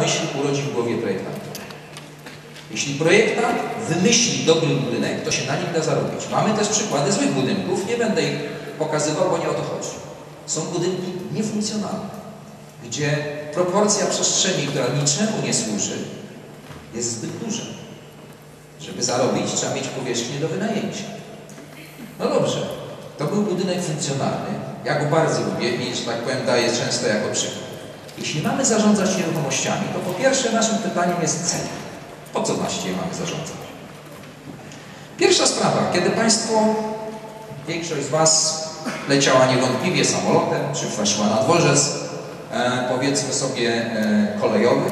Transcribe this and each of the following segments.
myśl urodzi w głowie projektanta. Jeśli projektant wymyśli dobry budynek, to się na nim da zarobić. Mamy też przykłady złych budynków, nie będę ich pokazywał, bo nie o to chodzi. Są budynki niefunkcjonalne, gdzie proporcja przestrzeni, która niczemu nie służy, jest zbyt duża. Żeby zarobić, trzeba mieć powierzchnię do wynajęcia. No dobrze, to był budynek funkcjonalny. Ja go bardzo lubię i, że tak powiem, daję często jako przykład. Jeśli mamy zarządzać nieruchomościami, to po pierwsze naszym pytaniem jest cel. Po co właściwie mamy zarządzać? Pierwsza sprawa, kiedy Państwo, większość z Was leciała niewątpliwie samolotem, czy weszła na dworzec, e, powiedzmy sobie e, kolejowy,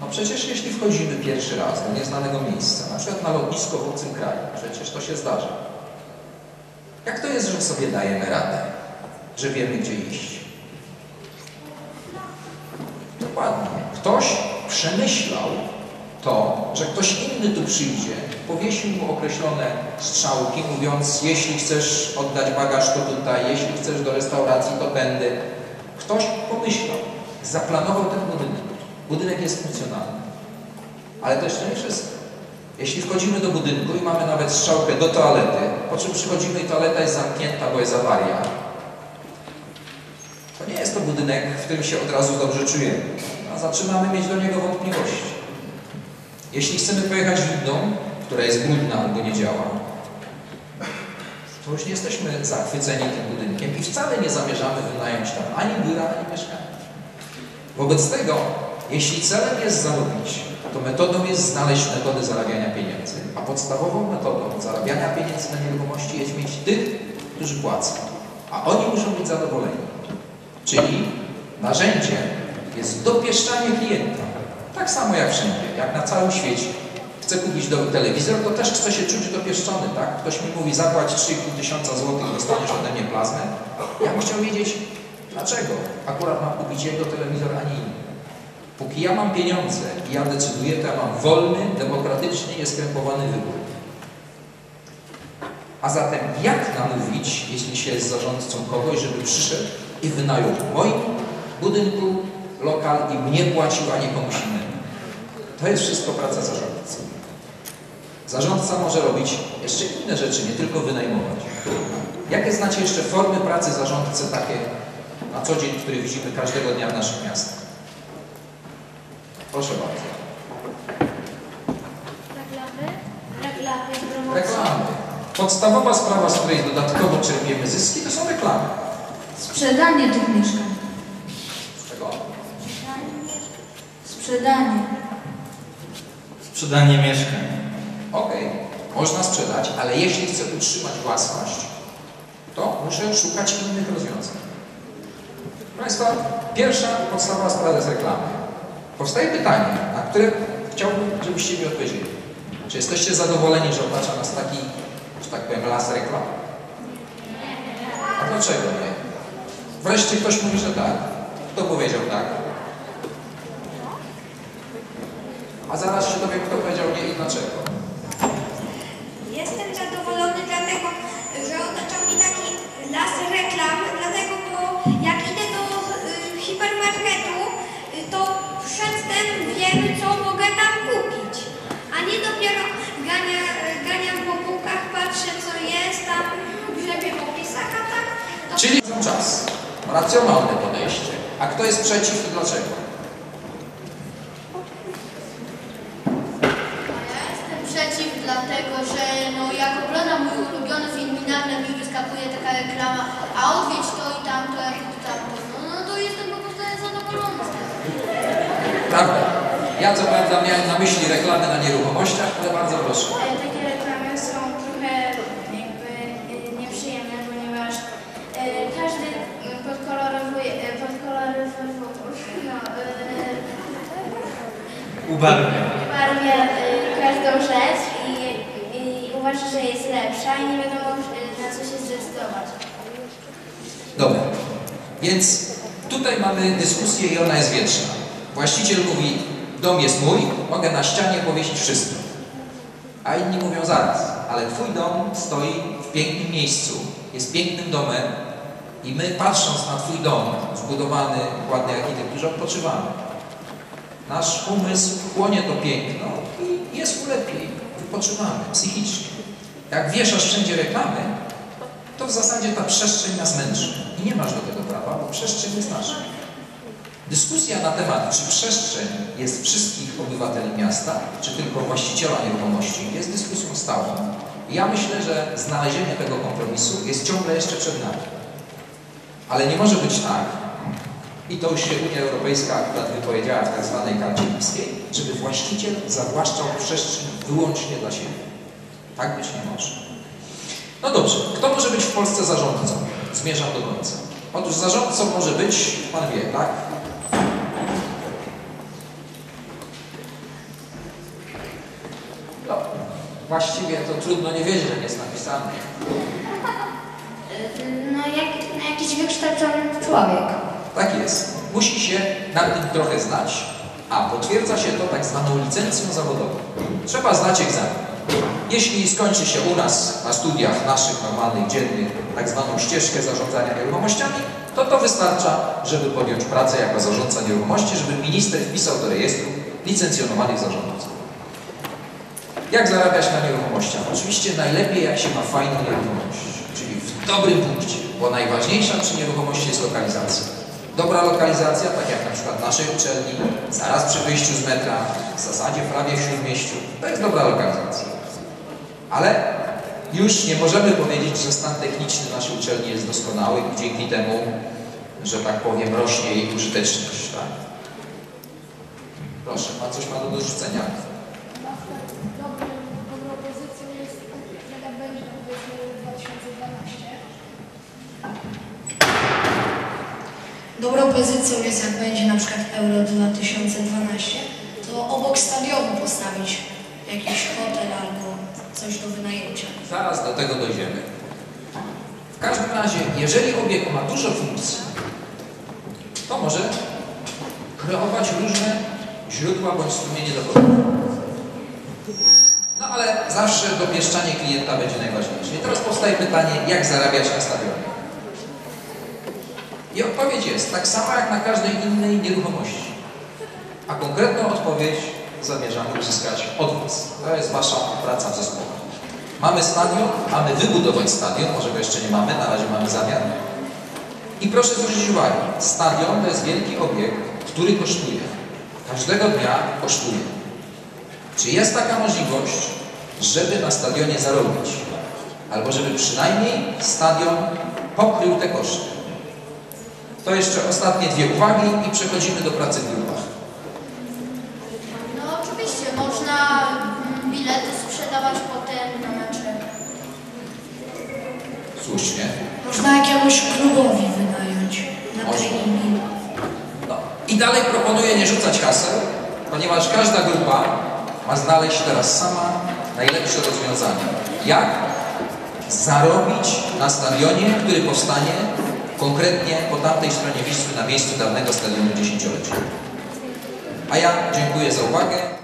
no przecież jeśli wchodzimy pierwszy raz do nieznanego miejsca, na przykład na lotnisko w obcym kraju, przecież to się zdarza. Jak to jest, że sobie dajemy radę, że wiemy gdzie iść? Dokładnie. Ktoś przemyślał to, że ktoś inny tu przyjdzie, powiesił mu określone strzałki, mówiąc, jeśli chcesz oddać bagaż, to tutaj, jeśli chcesz do restauracji, to tędy. Ktoś pomyślał, zaplanował ten budynek. Budynek jest funkcjonalny. Ale to jeszcze nie wszystko. Jeśli wchodzimy do budynku i mamy nawet strzałkę do toalety, po czym przychodzimy i toaleta jest zamknięta, bo jest awaria, to nie jest to budynek, w którym się od razu dobrze czujemy, a zaczynamy mieć do niego wątpliwości. Jeśli chcemy pojechać windą, która jest brudna albo nie działa, to już nie jesteśmy zachwyceni tym budynkiem i wcale nie zamierzamy wynająć tam ani biura, ani mieszkania. Wobec tego, jeśli celem jest zarobić, to metodą jest znaleźć metody zarabiania pieniędzy, a podstawową metodą zarabiania pieniędzy na nieruchomości jest mieć tych, którzy płacą, a oni muszą być zadowoleni. Czyli narzędziem jest dopieszczanie klienta. Tak samo jak wszędzie, jak na całym świecie. Chcę kupić do telewizor, to też chcę się czuć dopieszczony, tak? Ktoś mi mówi, zapłać 3,5 tysiąca złotych, dostaniesz ode mnie plazmę. Ja bym chciał wiedzieć, dlaczego akurat mam kupić jego telewizor, a nie inny. Póki ja mam pieniądze i ja decyduję, to ja mam wolny, demokratycznie nieskrępowany wybór. A zatem jak namówić, jeśli się jest zarządcą kogoś, żeby przyszedł i wynajął w moim budynku lokal i mnie płacił, a nie komuś innemu? To jest wszystko praca zarządcy. Zarządca może robić jeszcze inne rzeczy, nie tylko wynajmować. Jakie znacie jeszcze formy pracy zarządcy takie na co dzień, które widzimy każdego dnia w naszych miastach? Proszę bardzo. Reklamy? Reklamy, promocje. Reklamy. Podstawowa sprawa, z której dodatkowo czerpiemy zyski, to są reklamy. Sprzedanie tych mieszkań. Z czego? Sprzedanie. Sprzedanie mieszkań. Okej, można sprzedać, ale jeśli chcę utrzymać własność, to muszę szukać innych rozwiązań. Proszę Państwa, pierwsza podstawowa sprawa jest reklamy. Powstaje pytanie, na które chciałbym, żebyście mi odpowiedzieli. Czy jesteście zadowoleni, że otacza nas taki, że tak powiem, las reklam? A dlaczego nie? Wreszcie ktoś mówi, że tak. Kto powiedział tak? A zaraz się dowiem, kto powiedział nie i dlaczego. Jestem zadowolony dlatego, że otacza mnie taki las reklam, dlatego, bo jak idę do y, hipermarketu, y, to przedtem wiem, co mogę tam kupić. A nie dopiero gania, ganiam po półkach, patrzę, co jest tam, grzebię w opisach, a tak to... Czyli czas. Racjonalne podejście. A kto jest przeciw i dlaczego? Ja jestem przeciw, dlatego że no, jak oglądam mój ulubiony film i nagle mi wyskakuje taka reklama, a odwiedź to i tamto, jak i tamto, no, no to jestem po prostu zadowolony z tego. Prawda. Ja co prawda miałem na myśli reklamy na nieruchomościach, ale bardzo proszę. Ubarwia. barwia e, każdą rzecz i, i uważa, że jest lepsza i nie wiadomo e, na co się zdecydować. Dobra. Więc tutaj mamy dyskusję i ona jest wieczna. Właściciel mówi, dom jest mój, mogę na ścianie powiesić wszystko. A inni mówią zaraz, ale twój dom stoi w pięknym miejscu, jest pięknym domem i my patrząc na twój dom, zbudowany w ładnej architekturze, odpoczywamy. Nasz umysł chłonie to piękno i jest mu lepiej. Wypoczywamy psychicznie. Jak wieszasz wszędzie reklamy, to w zasadzie ta przestrzeń nas męczy. I nie masz do tego prawa, bo przestrzeń jest nasza. Dyskusja na temat, czy przestrzeń jest wszystkich obywateli miasta, czy tylko właściciela nieruchomości, jest dyskusją stałą. Ja myślę, że znalezienie tego kompromisu jest ciągle jeszcze przed nami. Ale nie może być tak, i to się Unia Europejska akurat wypowiedziała w tak zwanej karcie lipskiej, żeby właściciel zawłaszczał przestrzeń wyłącznie dla siebie. Tak być nie może. No dobrze, kto może być w Polsce zarządcą? Zmierzam do końca. Otóż zarządcą może być, pan wie, tak? No, właściwie to trudno nie wiedzieć, jak jest napisane. No jak jakiś wykształcony człowiek. Tak jest. Musi się nad tym trochę znać, a potwierdza się to tak zwaną licencją zawodową. Trzeba znać egzamin. Jeśli skończy się u nas na studiach naszych normalnych, dziennych, tak zwaną ścieżkę zarządzania nieruchomościami, to to wystarcza, żeby podjąć pracę jako zarządca nieruchomości, żeby minister wpisał do rejestru licencjonowanych zarządców. Jak zarabiać na nieruchomościach? Oczywiście najlepiej, jak się ma fajną nieruchomość, czyli w dobrym punkcie, bo najważniejsza przy nieruchomości jest lokalizacja. Dobra lokalizacja, tak jak na przykład naszej uczelni, zaraz przy wyjściu z metra, w zasadzie prawie w śródmieściu, to jest dobra lokalizacja. Ale już nie możemy powiedzieć, że stan techniczny naszej uczelni jest doskonały i dzięki temu, że tak powiem, rośnie jej użyteczność. Tak? Proszę, pan coś ma do dorzucenia? Dobrą, dobrą pozycją jest, jak będzie powiedzmy 2012. Dobrą pozycją jest, jak będzie na przykład Euro 2012, to obok stadionu postawić jakiś hotel albo coś do wynajęcia. Zaraz do tego dojdziemy. W każdym razie, jeżeli obiekt ma dużo funkcji, to może kreować różne źródła bądź strumienie dochodu. No ale zawsze dopieszczanie klienta będzie najważniejsze. I teraz powstaje pytanie, jak zarabiać na stadionie? I odpowiedź jest tak sama jak na każdej innej nieruchomości. A konkretną odpowiedź zamierzamy uzyskać od Was. To jest Wasza praca w zespole. Mamy stadion, mamy wybudować stadion, może go jeszcze nie mamy, na razie mamy zamiar. I proszę zwrócić uwagę, stadion to jest wielki obiekt, który kosztuje. Każdego dnia kosztuje. Czy jest taka możliwość, żeby na stadionie zarobić? Albo żeby przynajmniej stadion pokrył te koszty? To jeszcze ostatnie dwie uwagi i przechodzimy do pracy w grupach. No oczywiście, można mm, bilety sprzedawać potem na mecze. Słusznie. Można jakiemuś klubowi wynająć na Można. treningi. No. I dalej proponuję nie rzucać haseł, ponieważ każda grupa ma znaleźć teraz sama najlepsze rozwiązanie. Jak zarobić na stadionie, który powstanie konkretnie po tamtej stronie Wisły na miejscu dawnego stadionu dziesięciolecia. A ja dziękuję za uwagę.